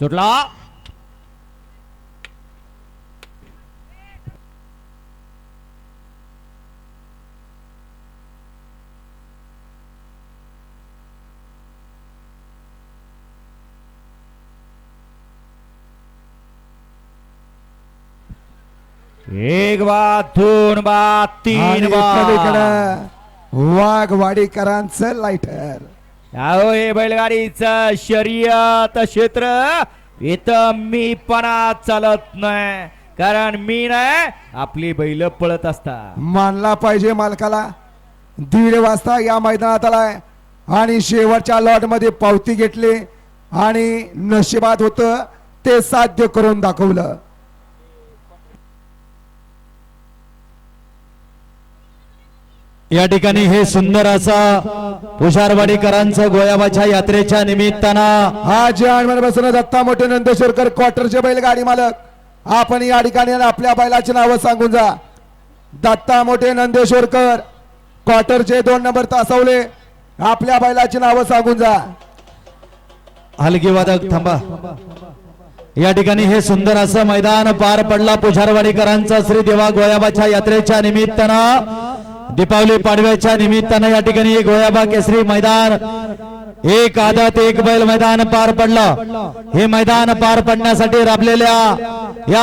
सुटला एक बाद दोन बाद तीन बाद वाघवाडीकरांचं लाईटर अहो हे बैलगाडीचं शर्यत क्षेत्र. इथं मी पणा चालत नाही. कारण मी नाही आपली बैल पळत असतात. मानला पाहिजे मालकाला. दीड वाजता या मैदानात आलाय. आणि शेवटच्या लॉटमध्ये पावती घेतली. आणि नशिबात होत ते साध्य करून दाखवलं. या ठिकाणी हे सुंदर असा पुषारवाडीकरांचं गोयाबाच्या यात्रेच्या निमित्तानं हा जे बसून दत्ता मोठे नंदेश्वरकर क्वार्टरचे बैलगाडी मालक. आपण या ठिकाणी आपल्या बैलाची नावं सांगून जा. दत्ता मोठे नंदेश्वरकर क्वार्टरचे दोन नंबर तासवले. आपल्या बैलाची नावं सांगून जा. हलगी वादक थांबा. या ठिकाणी हे सुंदर असं मैदान पार पडला पुषारवाडीकरांचा श्री देवा गोयाबाच्या यात्रेच्या निमित्तानं. दीपावली पाडव्याच्या निमित्तानं या ठिकाणी हे गोयाबा केसरी मैदान एक आदत एक बैल मैदान पार पडलं. हे मैदान पार पडण्यासाठी राबलेल्या या